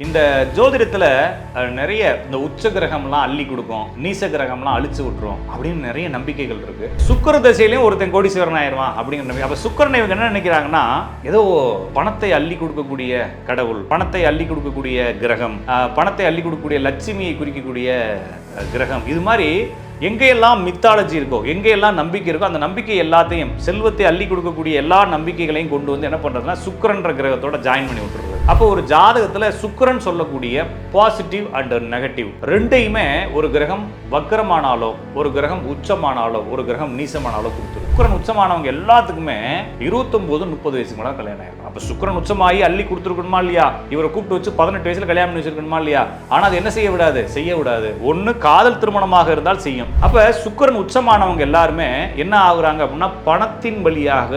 இந்த ஜோதிடத்துல நிறைய இந்த உச்ச கிரகம்லாம் அள்ளி கொடுக்கும் நீச கிரகம்லாம் அழிச்சு விட்டுரும் அப்படின்னு நிறைய நம்பிக்கைகள் இருக்கு. சுக்கிர தசையிலையும் ஒருத்தன் கோடீஸ்வரன் ஆயிடுவான் அப்படிங்கிற நம்பிக்கை அப்ப சுக்கிரனை இவங்க என்ன நினைக்கிறாங்கன்னா ஏதோ பணத்தை அள்ளி கொடுக்கக்கூடிய கடவுள் பணத்தை அள்ளி கொடுக்கக்கூடிய கிரகம் பணத்தை அள்ளி கொடுக்கக்கூடிய லட்சுமியை குறிக்கக்கூடிய கிரகம். இது மாதிரி எங்கெல்லாம் மித்தாலஜி இருக்கோ எங்கெல்லாம் நம்பிக்கை இருக்கோ அந்த நம்பிக்கை எல்லாத்தையும் செல்வத்தை அள்ளி கொடுக்கக்கூடிய எல்லா நம்பிக்கைகளையும் கொண்டு வந்து என்ன பண்றதுன்னா சுக்கரன்ற கிரகத்தோட ஜாயின் பண்ணி விட்டுருது அப்போ ஒரு ஜாதகத்துல சுக்கிரன் சொல்லக்கூடிய பாசிட்டிவ் அண்ட் நெகட்டிவ் ரெண்டையுமே ஒரு கிரகம் வக்கரமானாலோ ஒரு கிரகம் உச்சமானாலோ ஒரு கிரகம் நீசமானாலோ கொடுத்துரும். சுக்கிரன் உச்சமானவங்க எல்லாத்துக்குமே இருபத்தொன்பது முப்பது வயசுக்கு மேலே கல்யாணம் ஆயிருக்கும் அப்போ சுக்கிரன் உச்சமாகி அள்ளி கொடுத்துருக்கணுமா இல்லையா? இவரை கூப்பிட்டு வச்சு பதினெட்டு வயசுல கல்யாணம் பண்ணி வச்சிருக்கணுமா இல்லையா? ஆனா அது என்ன செய்ய விடாது? செய்ய விடாது. ஒண்ணு காதல் திருமணமாக இருந்தால் செய்யும். அப்ப சுக்கிரன் உச்சமானவங்க எல்லாருமே என்ன ஆகுறாங்க அப்படின்னா பணத்தின் வழியாக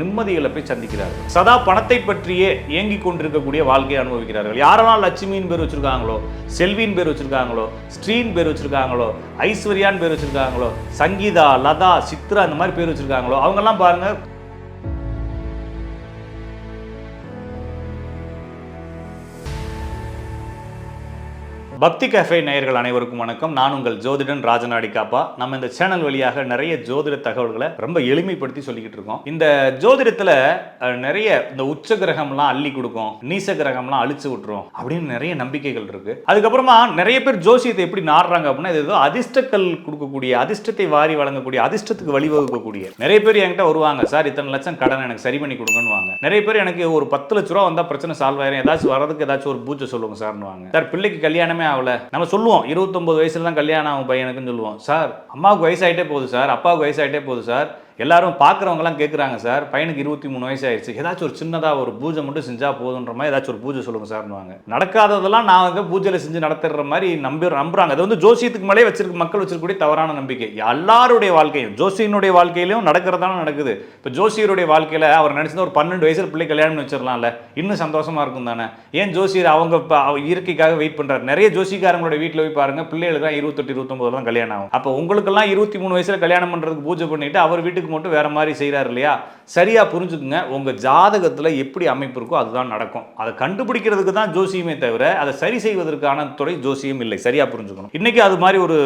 நிம்மதி போய் சந்திக்கிறார்கள். சதா பணத்தை பற்றியே இயங்கிக் கொண்டிருக்கக்கூடிய வாழ்க்கையை அனுபவிக்கிறார்கள். யாரெல்லாம் லட்சுமியின் பேர் வச்சிருக்காங்களோ செல்வியின் பேர் வச்சிருக்காங்களோ ஸ்ரீன் பேர் வச்சிருக்காங்களோ ஐஸ்வர்யான் பேர் வச்சிருக்காங்களோ சங்கீதா லதா சித்ரா இந்த மாதிரி பேர் வச்சிருக்காங்களோ அவங்கெல்லாம் பாருங்க பக்தி கஃபே நேயர்கள் அனைவருக்கும் வணக்கம். நான் உங்கள் ஜோதிடன் ராஜநாடி காப்பா நம்ம இந்த சேனல் வழியாக நிறைய ஜோதிட தகவல்களை ரொம்ப எளிமைப்படுத்தி சொல்லிக்கிட்டு இருக்கோம். இந்த ஜோதிடத்துல நிறைய இந்த உச்ச கிரகம்லாம் அள்ளி கொடுக்கும் நீச கிரகம்லாம் அழிச்சு விட்டுரும் அப்படின்னு நிறைய நம்பிக்கைகள் இருக்கு. அதுக்கப்புறமா நிறைய பேர் ஜோசியத்தை எப்படி நாடுறாங்க அப்படின்னா இது ஏதோ அதிர்ஷ்டக்கல் கொடுக்கக்கூடிய அதிர்ஷ்டத்தை வாரி வழங்கக்கூடிய அதிர்ஷ்டத்துக்கு வழிவகுக்கக்கூடிய. நிறைய பேர் என்கிட்ட வருவாங்க சார் இத்தனை லட்சம் கடன் எனக்கு சரி பண்ணி கொடுங்கன்னு வாங்க நிறைய பேர் எனக்கு ஒரு பத்து லட்ச ரூபா வந்தா பிரச்சனை சால்வ் ஆயிரும். ஏதாச்சும் வரதுக்கு ஏதாச்சும் ஒரு பூஜை சொல்லுங்க சார்னு வாங்க சார் பிள்ளைக்கு கல்யாணமே ஆகல. நம்ம சொல்லுவோம் இருபத்தொன்பது வயசுல தான் கல்யாணம் ஆகும் பையனுக்குன்னு சொல்லுவோம். சார் அம்மாவுக்கு வயசாயிட்டே போகுது சார் அப்பாவுக்கு வயசாயிட்டே போகுது சார். எல்லாரும் பார்க்குறவங்கலாம் கேட்குறாங்க சார் பையனுக்கு இருபத்தி மூணு வயசு ஆயிடுச்சு ஏதாச்சும் ஒரு சின்னதாக ஒரு பூஜை மட்டும் செஞ்சால் போதுன்ற மாதிரி ஏதாச்சும் ஒரு பூஜை சொல்லுங்கள் சார்னுவாங்க நடக்காததெல்லாம் நான் வந்து பூஜையில் செஞ்சு நடத்துற மாதிரி நம்பி நம்புறாங்க. அது வந்து ஜோசியத்துக்கு மேலே வச்சிருக்க மக்கள் வச்சிருக்கக்கூடிய தவறான நம்பிக்கை. எல்லாருடைய வாழ்க்கையும் ஜோசியனுடைய வாழ்க்கையிலும் நடக்கிறதான நடக்குது. இப்போ ஜோசியருடைய வாழ்க்கையில் அவர் நினைச்சது ஒரு பன்னெண்டு வயசில் பிள்ளை கல்யாணம் வச்சிடலாம்ல இன்னும் சந்தோஷமாக இருக்கும் தானே? ஏன் ஜோசியர் அவங்க இப்போ அவ இயற்கைக்காக வெயிட் பண்ணுறாரு நிறைய ஜோசிக்காரங்களோட வீட்டில் போய் பாருங்க பிள்ளைகளுக்கு இருபத்தெட்டு இருபத்தொன்பதுல தான் கல்யாணம் ஆகும். அப்போ உங்களுக்கெல்லாம் இருபத்தி மூணு வயசில் கல்யாணம் பண்ணுறதுக்கு பூஜை பண்ணிட்டு அவர் வீட்டுக்கு மட்டும் வேற மாதிரி செய்கிறார் இல்லையா? சரியா புரிஞ்சுக்குங்க. உங்க ஜாதகத்துல எப்படி அமைப்பு இருக்கோ அதுதான் நடக்கும். அதை கண்டுபிடிக்கிறதுக்கு தான் ஜோசியமே தவிர அதை சரி செய்வதற்கான துறை ஜோசியம் இல்லை. சரியா புரிஞ்சுக்கணும். இன்னைக்கு அது மாதிரி ஒரு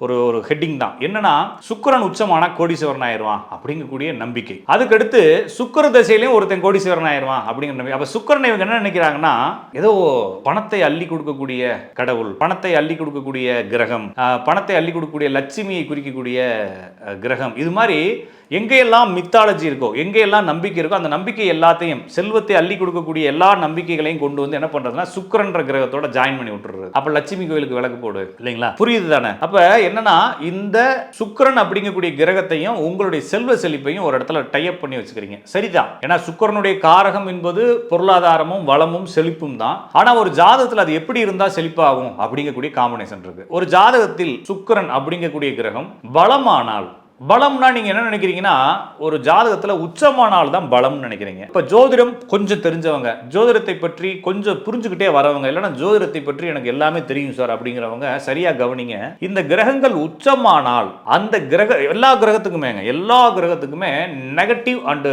ஒரு ஒரு ஹெட்டிங் தான். என்னன்னா சுக்கிரன் உச்சமானா கோடீஸ்வரன் ஆயிடுவான் அப்படிங்கக்கூடிய நம்பிக்கை. அதுக்கடுத்து சுக்கிர தசையிலையும் ஒருத்தன் கோடீஸ்வரன் ஆயிடுவான் அப்படிங்கிற நம்பிக்கை. அப்போ சுக்கிரனை இவங்க என்ன நினைக்கிறாங்கன்னா ஏதோ பணத்தை அள்ளி கொடுக்கக்கூடிய கடவுள் பணத்தை அள்ளி கொடுக்கக்கூடிய கிரகம் ஆஹ், பணத்தை அள்ளி கொடுக்கக்கூடிய லட்சுமியை குறிக்கக்கூடிய கிரகம். இது மாதிரி எங்கேயெல்லாம் மித்தாலஜி இருக்கோ எங்கேயெல்லாம் நம்பிக்கை இருக்கோ அந்த நம்பிக்கை எல்லாத்தையும் செல்வத்தை அள்ளி கொடுக்கக்கூடிய எல்லா நம்பிக்கைகளையும் கொண்டு வந்து என்ன பண்றதுன்னா சுக்கிரன்ற கிரகத்தோட ஜாயின் பண்ணி விட்டுறது அப்ப லட்சுமி கோயிலுக்கு விளக்கு போடு இல்லைங்களா? புரியுது தானே? அப்ப என்னன்னா இந்த சுக்கரன் அப்படிங்கக்கூடிய கிரகத்தையும் உங்களுடைய செல்வ செழிப்பையும் ஒரு இடத்துல டைப் பண்ணி வச்சுக்கிறீங்க. சரிதான். ஏன்னா சுக்கிரனுடைய காரகம் என்பது பொருளாதாரமும் வளமும் செழிப்பும் தான். ஆனா ஒரு ஜாதகத்தில் அது எப்படி இருந்தா செழிப்பாகும் அப்படிங்கக்கூடிய காம்பினேஷன் இருக்கு. ஒரு ஜாதகத்தில் சுக்கரன் அப்படிங்கக்கூடிய கிரகம் பலமானால் பலம்னா நீங்க என்ன நினைக்கிறீங்கன்னா ஒரு ஜாதகத்துல உச்சமானால் தான் பலம்னு நினைக்கிறீங்க. இப்ப ஜோதிடம் கொஞ்சம் தெரிஞ்சவங்க ஜோதிடத்தை பற்றி கொஞ்சம் புரிஞ்சுக்கிட்டே வரவங்க இல்லைன்னா ஜோதிடத்தை பற்றி எனக்கு எல்லாமே தெரியும் சார் அப்படிங்கிறவங்க சரியா கவனிங்க. இந்த கிரகங்கள் உச்சமானால் அந்த கிரக எல்லா கிரகத்துக்குமேங்க எல்லா கிரகத்துக்குமே நெகட்டிவ் அண்டு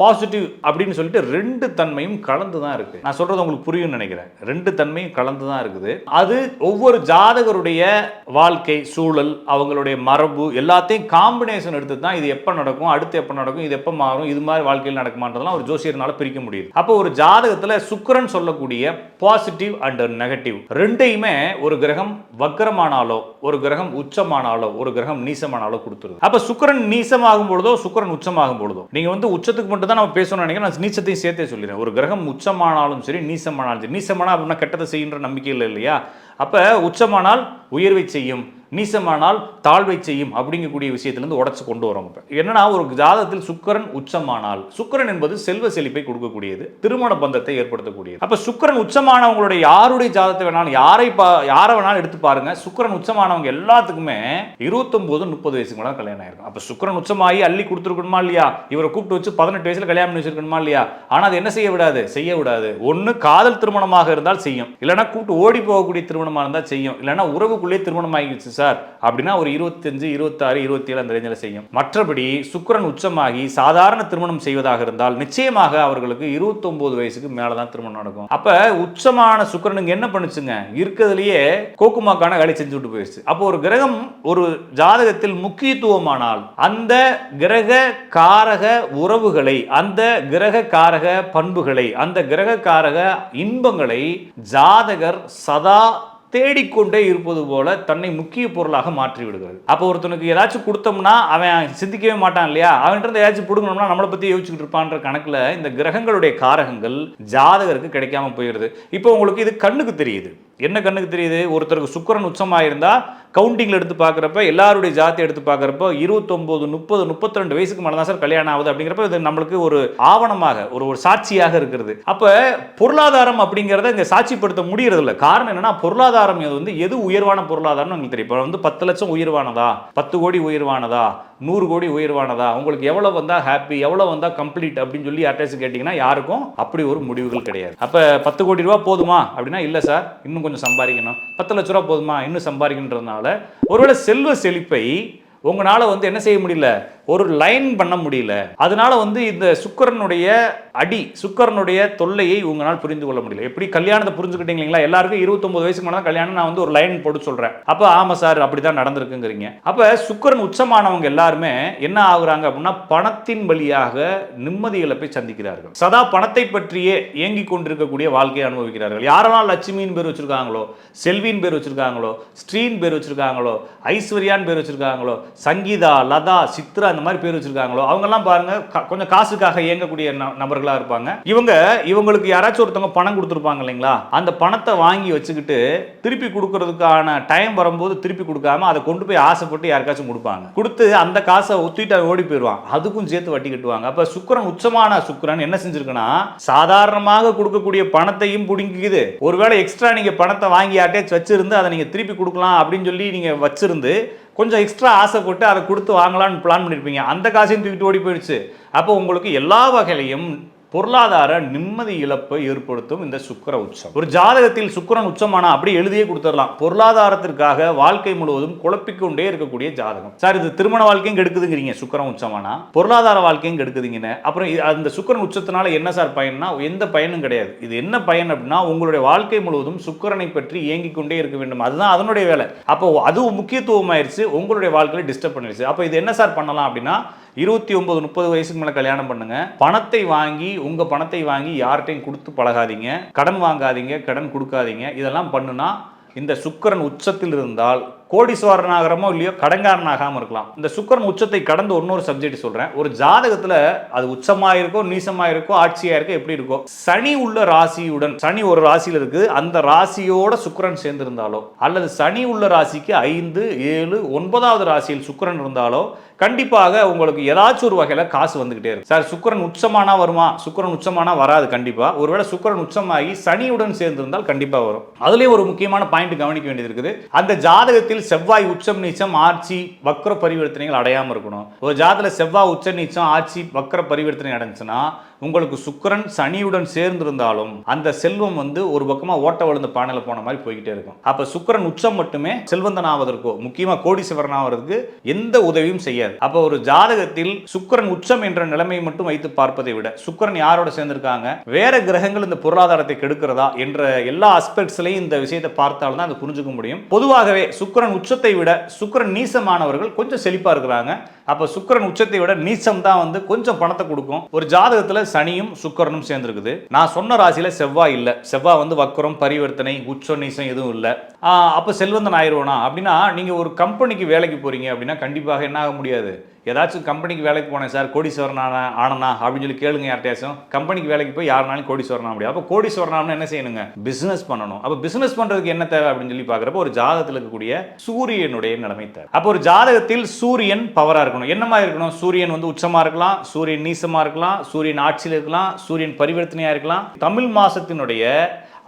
பாசிட்டிவ் அப்படின்னு சொல்லிட்டு ரெண்டு தன்மையும் கலந்து தான் இருக்குது நான் சொல்கிறது உங்களுக்கு புரியும்னு நினைக்கிறேன். ரெண்டு தன்மையும் கலந்து தான் இருக்குது. அது ஒவ்வொரு ஜாதகருடைய வாழ்க்கை சூழல் அவங்களுடைய மரபு எல்லாத்தையும் காம்பினேஷன் எடுத்து தான் இது எப்போ நடக்கும் அடுத்து எப்போ நடக்கும் இது எப்போ மாறும் இது மாதிரி வாழ்க்கையில் நடக்குமான்றதெல்லாம் ஒரு ஜோசியர்னால பிரிக்க முடியுது. அப்போ ஒரு ஜாதகத்தில் சுக்கரன் சொல்லக்கூடிய பாசிட்டிவ் அண்ட் நெகட்டிவ் ரெண்டையுமே ஒரு கிரகம் வக்கரமானாலோ ஒரு கிரகம் உச்சமானாலோ ஒரு கிரகம் நீசமானாலோ கொடுத்துருது. அப்போ சுக்கரன் நீசமாகும் பொழுதோ சுக்கரன் உச்சமாகும் பொழுதோ? நீங்கள் வந்து உச்சத்துக்கு மட்டும் தான் நம்ம பேசணும்னு நினைக்கிறேன். நான் நீச்சத்தையும் சேர்த்தே சொல்லிடுறேன். ஒரு கிரகம் உச்சமானாலும் சரி நீசமானாலும் சரி. நீசமானால் அப்படின்னா கெட்டதை செய்யுன்ற நம்பிக்கை இல்லை இல்லையா? அப்ப உச்சமானால் உயர்வை செய்யும். நீசமானால் தாழ்வை செய்யும் அப்படிங்கக்கூடிய விஷயத்திலேருந்து உடச்சு கொண்டு வரோம் இப்போ. என்னன்னா ஒரு ஜாதகத்தில் சுக்கரன் உச்சமானால் சுக்கிரன் என்பது செல்வ செழிப்பை கொடுக்கக்கூடியது திருமண பந்தத்தை ஏற்படுத்தக்கூடியது. அப்போ சுக்கரன் உச்சமானவங்களுடைய யாருடைய ஜாதகத்தை வேணாலும் யாரை பா யாரை வேணாலும் எடுத்து பாருங்க. சுக்கரன் உச்சமானவங்க எல்லாத்துக்குமே இருபத்தொம்போது முப்பது வயசுக்கு மேலே கல்யாணம் ஆயிருக்கும். அப்போ சுக்கரன் உச்சமாகி அள்ளி கொடுத்துருக்கணுமா இல்லையா? இவரை கூப்பிட்டு வச்சு பதினெட்டு வயசுல கல்யாணம் பண்ணி வச்சிருக்கணுமா இல்லையா? ஆனால் அது என்ன செய்ய விடாது? செய்ய விடாது. ஒன்று காதல் திருமணமாக இருந்தால் செய்யும். இல்லைன்னா கூப்பிட்டு ஓடி போகக்கூடிய திருமணமாக இருந்தால் செய்யும். இல்லைன்னா உறவுக்குள்ளே திருமணம் ஆகிடுச்சு சார். அப்படின்னா ஒரு இருபத்தஞ்சு இருபத்தாறு இருபத்தி ஏழு அந்த ரேஞ்சில் செய்யும். மற்றபடி சுக்கிரன் உச்சமாகி சாதாரண திருமணம் செய்வதாக இருந்தால் நிச்சயமாக அவர்களுக்கு இருபத்தொன்பது வயசுக்கு மேலே தான் திருமணம் நடக்கும். அப்ப உச்சமான சுக்கரனுக்கு என்ன பண்ணுச்சுங்க? இருக்கிறதுலயே கோக்குமாக்கான வேலை செஞ்சு விட்டு போயிடுச்சு. அப்போ ஒரு கிரகம் ஒரு ஜாதகத்தில் முக்கியத்துவமானால் அந்த கிரக காரக உறவுகளை அந்த கிரக காரக பண்புகளை அந்த கிரக காரக இன்பங்களை ஜாதகர் சதா தேடிக்கொண்டே இருப்பது போல தன்னை முக்கிய பொருளாக மாற்றி விடுகிறது. அப்போ ஒருத்தனுக்கு ஏதாச்சும் கொடுத்தோம்னா அவன் சிந்திக்கவே மாட்டான் இல்லையா? அவன்கிட்ட ஏதாச்சும் பிடுங்கணும்னா நம்மளை பத்தி யோசிச்சுட்டு இருப்பான்ற கணக்குல இந்த கிரகங்களுடைய காரகங்கள் ஜாதகருக்கு கிடைக்காம போயிடுது இப்போ உங்களுக்கு இது கண்ணுக்கு தெரியுது. என்ன கண்ணுக்கு தெரியுது? ஒருத்தருக்கு சுக்கரன் உச்சமாக இருந்தால் கவுண்டிங்கில் எடுத்து பார்க்குறப்ப எல்லாருடைய ஜாதி எடுத்து பார்க்குறப்ப இருபத்தொம்போது முப்பது முப்பத்தி ரெண்டு வயசுக்கு மேலே தான் சார் கல்யாணம் ஆகுது அப்படிங்கிறப்ப இது நம்மளுக்கு ஒரு ஆவணமாக ஒரு ஒரு சாட்சியாக இருக்கிறது. அப்போ பொருளாதாரம் அப்படிங்கிறத இங்கே சாட்சிப்படுத்த முடியறது இல்லை காரணம் என்னன்னா பொருளாதாரம் இது வந்து எது உயர்வான பொருளாதாரம்னு உங்களுக்கு தெரியும். இப்போ வந்து பத்து லட்சம் உயர்வானதா? பத்து கோடி உயர்வானதா? நூறு கோடி உயர்வானதா? உங்களுக்கு எவ்வளோ வந்தால் ஹாப்பி எவ்வளோ வந்தால் கம்ப்ளீட் அப்படின்னு சொல்லி யார்ட்டாச்சும் கேட்டிங்கன்னா யாருக்கும் அப்படி ஒரு முடிவுகள் கிடையாது. அப்போ பத்து கோடி ரூபா போதுமா? அப்படின்னா இல்லை சார். இன்னும் கொஞ்சம் சம்பாதிக்கணும். பத்து லட்ச ரூபா போதுமா? இன்னும் சம்பாதிக்கணுன்றதுனால. ஒருவேளை செல்வ செழிப்பை உங்களால் வந்து என்ன செய்ய முடியல? ஒரு லைன் பண்ண முடியல. அதனால வந்து இந்த சுக்கரனுடைய அடி சுக்கரனுடைய தொல்லையை உங்களால் புரிந்து கொள்ள முடியல. எப்படி கல்யாணத்தை புரிஞ்சுக்கிட்டீங்க இல்லைங்களா எல்லாருக்கும் இருபத்தொன்பது வயசுக்கு மேலே கல்யாணம். நான் வந்து ஒரு லைன் போட்டு சொல்றேன். அப்போ ஆமா சார் அப்படிதான் நடந்திருக்குங்கிறீங்க. அப்போ சுக்கரன் உச்சமானவங்க எல்லாருமே என்ன ஆகுறாங்க அப்படின்னா பணத்தின் வழியாக நிம்மதி இழப்பை சந்திக்கிறார்கள். சதா பணத்தை பற்றியே இயங்கி கொண்டிருக்கக்கூடிய வாழ்க்கையை அனுபவிக்கிறார்கள். யாரெல்லாம் லட்சுமியின் பேர் வச்சிருக்காங்களோ செல்வியின் பேர் வச்சிருக்காங்களோ ஸ்ரீன் பேர் வச்சிருக்காங்களோ ஐஸ்வர்யான் பேர் வச்சிருக்காங்களோ சங்கீதா லதா சித்ரா அந்த மாதிரி பேர் வச்சிருக்காங்களோ அவங்கெல்லாம் பாருங்க கொஞ்சம் காசுக்காக இயங்கக்கூடிய ந- இருப்பாங்க. இவங்க இவங்களுக்கு யாராச்சும் ஒருத்தவங்க பணம் கொடுத்துருப்பாங்க இல்லைங்களா? அந்த பணத்தை வாங்கி வச்சுக்கிட்டு திருப்பி கொடுக்கறதுக்கான டைம் வரும்போது திருப்பி கொடுக்காம அதை கொண்டு போய் ஆசைப்பட்டு யாருக்காச்சும் கொடுப்பாங்க. கொடுத்து அந்த காசை ஒத்திட்டு ஓடி போயிடுவான் அதுக்கும் சேர்த்து வட்டி கட்டுவாங்க. அப்ப சுக்கரன் உச்சமான சுக்கரன் என்ன செஞ்சிருக்குன்னா சாதாரணமாக கொடுக்கக்கூடிய பணத்தையும் பிடுங்கிக்குது. ஒருவேளை எக்ஸ்ட்ரா நீங்க பணத்தை வாங்கி யார்ட்டே வச்சிருந்து அதை நீங்க திருப்பி கொடுக்கலாம் அப்படின்னு சொல்லி நீங்க வச்சிருந்து கொஞ்சம் எக்ஸ்ட்ரா ஆசைப்பட்டு அதை கொடுத்து வாங்கலாம்னு பிளான் பண்ணியிருப்பீங்க அந்த காசையும் தூக்கிட்டு ஓடி போயிடுச்சு. அப்போ உங்களுக்கு எல்லா வகையிலையும் பொருளாதார நிம்மதி இழப்பை ஏற்படுத்தும் இந்த சுக்கர உச்சம். ஒரு ஜாதகத்தில் சுக்கரன் உச்சமானா அப்படி எழுதியே கொடுத்துடலாம். பொருளாதாரத்திற்காக வாழ்க்கை முழுவதும் குழப்பிக்கொண்டே இருக்கக்கூடிய ஜாதகம். சார் இது திருமண வாழ்க்கையும் கெடுக்குதுங்கிறீங்க சுக்கரன் உச்சமானா? பொருளாதார வாழ்க்கையும் கெடுக்குதுங்கன்னு. அப்புறம் அந்த சுக்கரன் உச்சத்தினால என்ன சார் பயன்னா எந்த பயனும் கிடையாது. இது என்ன பயன் அப்படின்னா உங்களுடைய வாழ்க்கை முழுவதும் சுக்கரனை பற்றி இயங்கிக் கொண்டே இருக்க வேண்டும். அதுதான் அதனுடைய வேலை. அப்போ அது முக்கியத்துவமாயிருச்சு உங்களுடைய வாழ்க்கையில டிஸ்டர்ப் பண்ணிடுச்சு அப்போ இது என்ன சார் பண்ணலாம் அப்படின்னா இருபத்தி ஒன்பது முப்பது வயசுக்கு மேலே கல்யாணம் பண்ணுங்க. பணத்தை வாங்கி உங்க பணத்தை வாங்கி யார்கிட்டையும் கொடுத்து பழகாதீங்க. கடன் வாங்காதீங்க கடன் கொடுக்காதீங்க. இதெல்லாம் பண்ணுனா இந்த சுக்கரன் உச்சத்தில் இருந்தால் கோடீஸ்வரன் ஆகிறமோ இல்லையோ கடங்காரன் இருக்கலாம். இந்த சுக்கரன் உச்சத்தை கடந்து இன்னொரு சப்ஜெக்ட் சொல்கிறேன் ஒரு ஜாதகத்தில் அது உச்சமாக இருக்கோ நீசமாக இருக்கோ ஆட்சியாக இருக்கோ எப்படி இருக்கோ சனி உள்ள ராசியுடன் சனி ஒரு ராசியில் இருக்குது அந்த ராசியோட சுக்கரன் சேர்ந்திருந்தாலோ அல்லது சனி உள்ள ராசிக்கு ஐந்து ஏழு ஒன்பதாவது ராசியில் சுக்கரன் இருந்தாலோ கண்டிப்பாக உங்களுக்கு ஏதாச்சும் ஒரு வகையில் காசு வந்துகிட்டே இருக்கும். சார் சுக்கிரன் உச்சமானா வருமா? சுக்கிரன் உச்சமானா வராது கண்டிப்பாக ஒருவேளை சுக்கரன் உச்சமாகி சனியுடன் சேர்ந்திருந்தால் கண்டிப்பாக வரும். அதுலேயும் ஒரு முக்கியமான பாயிண்ட் கவனிக்க வேண்டியது இருக்குது. அந்த ஜாதகத்தில் செவ்வாய் உச்சம் நீச்சம் ஆட்சி வக்ர பரிவர்த்தனைகள் அடையாமல் இருக்கணும். ஒரு ஜாதகத்துல செவ்வாய் உச்ச நீச்சம் ஆட்சி வக்ர பரிவர்த்தனை அடைஞ்சுன்னா உங்களுக்கு சுக்கரன் சனியுடன் சேர்ந்திருந்தாலும் அந்த செல்வம் வந்து ஒரு பக்கமாக ஓட்ட விழுந்த பானையில் போன மாதிரி போய்கிட்டே இருக்கும். அப்போ சுக்கரன் உச்சம் மட்டுமே செல்வந்தன் ஆவதற்கோ முக்கியமாக கோடீஸ்வரன் ஆவதற்கு எந்த உதவியும் செய்யாது. அப்போ ஒரு ஜாதகத்தில் சுக்கரன் உச்சம் என்ற நிலைமையை மட்டும் வைத்து பார்ப்பதை விட சுக்கரன் யாரோட சேர்ந்திருக்காங்க வேற கிரகங்கள் இந்த பொருளாதாரத்தை கெடுக்கிறதா என்ற எல்லா அஸ்பெக்ட்ஸ்லையும் இந்த விஷயத்தை பார்த்தால்தான் அதை புரிஞ்சுக்க முடியும். பொதுவாகவே சுக்கரன் உச்சத்தை விட சுக்கரன் நீசமானவர்கள் கொஞ்சம் செழிப்பா இருக்கிறாங்க. அப்போ சுக்கரன் உச்சத்தை விட நீச்சம் தான் வந்து கொஞ்சம் பணத்தை கொடுக்கும். ஒரு ஜாதகத்தில் சனியும் சுக்கரனும் சேர்ந்துருக்குது. நான் சொன்ன ராசியில் செவ்வாய் இல்லை. செவ்வாய் வந்து வக்கரம் பரிவர்த்தனை உச்சம் நீசம் எதுவும் இல்லை. அப்போ செல்வந்தன் ஆயிடுவோனா அப்படின்னா நீங்கள் ஒரு கம்பெனிக்கு வேலைக்கு போகிறீங்க அப்படின்னா கண்டிப்பாக என்ன ஆக முடியாது. ஏதாச்சும் கம்பெனிக்கு வேலைக்கு போனேன் சார் கோடீஸ்வரன் ஆன ஆனனா அப்படின்னு சொல்லி கேளுங்க யார்ட்டையாச்சும் கம்பெனிக்கு வேலைக்கு போய் யாருனாலும் கோடீஸ்வரன் ஆக முடியாது அப்போ கோடீஸ்வரன் என்ன செய்யணுங்க? பிசினஸ் பண்ணணும். அப்போ பிசினஸ் பண்றதுக்கு என்ன தேவை அப்படின்னு சொல்லி பார்க்குறப்போ ஒரு ஜாதகத்தில் இருக்கக்கூடிய சூரியனுடைய நிலைமை தேவை. அப்போ ஒரு ஜாதகத்தில் சூரியன் பவரா இருக்கணும். என்னமா இருக்கணும்? சூரியன் வந்து உச்சமாக இருக்கலாம் சூரியன் நீசமாக இருக்கலாம் சூரியன் ஆட்சியில் இருக்கலாம் சூரியன் பரிவர்த்தனையாக இருக்கலாம். தமிழ் மாதத்தினுடைய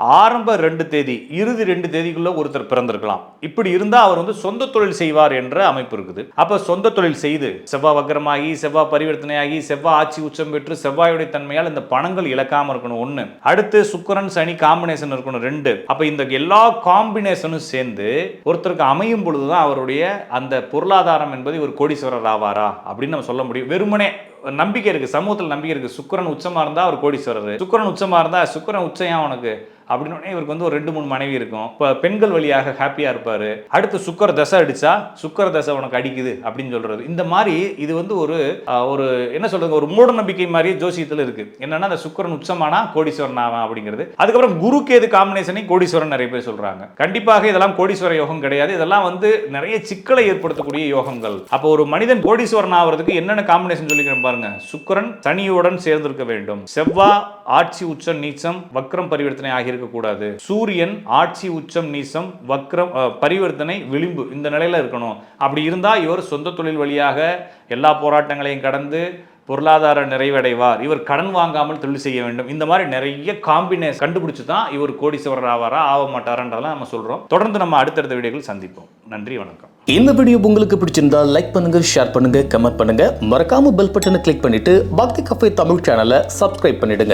ஆரம்ப ரெண்டு தேதி இறுதி ரெண்டு தேதிக்குள்ள ஒருத்தர் பிறந்திருக்கலாம். இப்படி இருந்தால் அவர் வந்து சொந்த தொழில் செய்வார் என்ற அமைப்பு இருக்குது. அப்போ சொந்த தொழில் செய்து செவ்வாய் வக்கரமாகி செவ்வாய் பரிவர்த்தனையாகி செவ்வாய் ஆட்சி உச்சம் பெற்று செவ்வாயுடைய தன்மையால் இந்த பணங்கள் இழக்காம இருக்கணும். ஒன்று அடுத்து சுக்கரன் சனி காம்பினேஷன் இருக்கணும். ரெண்டு. அப்போ இந்த எல்லா காம்பினேஷனும் சேர்ந்து ஒருத்தருக்கு அமையும் பொழுது தான் அவருடைய அந்த பொருளாதாரம் என்பது ஒரு கோடீஸ்வரர் ஆவாரா? அப்படின்னு நம்ம சொல்ல முடியும். வெறுமனே நம்பிக்கை இருக்குது சமூகத்தில் நம்பிக்கை இருக்குது சுக்கிரன் உச்சமாக இருந்தால் அவர் கோடீஸ்வரர். சுக்கரன் உச்சமாக இருந்தால் சுக்கிரன் உச்சம் அவனுக்கு? உனக்கு அப்படின்னு இவருக்கு வந்து ஒரு ரெண்டு மூணு மனைவி இருக்கும். இப்போ பெண்கள் வழியாக ஹாப்பியாக இருப்பார். அடுத்து சுக்கர தசை அடித்தா சுக்கர தசை உனக்கு அடிக்குது அப்படின்னு சொல்கிறது இந்த மாதிரி இது வந்து ஒரு ஒரு என்ன சொல்கிறது ஒரு மூட நம்பிக்கை மாதிரியே ஜோசியத்தில் இருக்குது என்னென்னா அந்த சுக்கரன் உச்சமானா கோடீஸ்வரன் ஆவான் அப்படிங்கிறது. அதுக்கப்புறம் குரு கேது காம்பினேஷனை கோடீஸ்வரன் நிறைய பேர் சொல்கிறாங்க கண்டிப்பாக இதெல்லாம் கோடீஸ்வர யோகம் கிடையாது. இதெல்லாம் வந்து நிறைய சிக்கலை ஏற்படுத்தக்கூடிய யோகங்கள். அப்போ ஒரு மனிதன் கோடீஸ்வரன் ஆகிறதுக்கு என்னென்ன காம்பினேஷன் சொல்லிக்கிறேன் பாருங்க சுக்கிரன் சனியுடன் சேர்ந்திருக்க வேண்டும். செவ்வாய் ஆட்சி உச்சம் நீச்சம் வக்ரம் பரிவர்த்தனை ஆகியிருக்க கூடாது சூரியன் ஆட்சி உச்சம் நீச்சம் வக்ரம் பரிவர்த்தனை விளிம்பு இந்த நிலையில இருக்கணும். அப்படி இருந்தா இவர் சொந்த தொழில் வழியாக எல்லா போராட்டங்களையும் கடந்து பொருளாதார நிறைவடைவார். இவர் கடன் வாங்காமல் தொழில் செய்ய வேண்டும். இந்த மாதிரி நிறைய காம்பினேஷன் கண்டுபிடிச்சு தான் இவர் கோடீஸ்வரர் ஆவாரா ஆக மாட்டாரன்றதெல்லாம் நம்ம சொல்றோம். தொடர்ந்து நம்ம அடுத்தடுத்த வீடியோவில் சந்திப்போம். நன்றி வணக்கம். இந்த வீடியோ உங்களுக்கு பிடிச்சிருந்தா லைக் பண்ணுங்க ஷேர் பண்ணுங்க கமெண்ட் பண்ணுங்க. மறக்காம பெல் பட்டனை கிளிக் பண்ணிட்டு பக்தி கஃபே தமிழ் சேனலை சப்ஸ்கிரைப் பண்ணிடுங்க.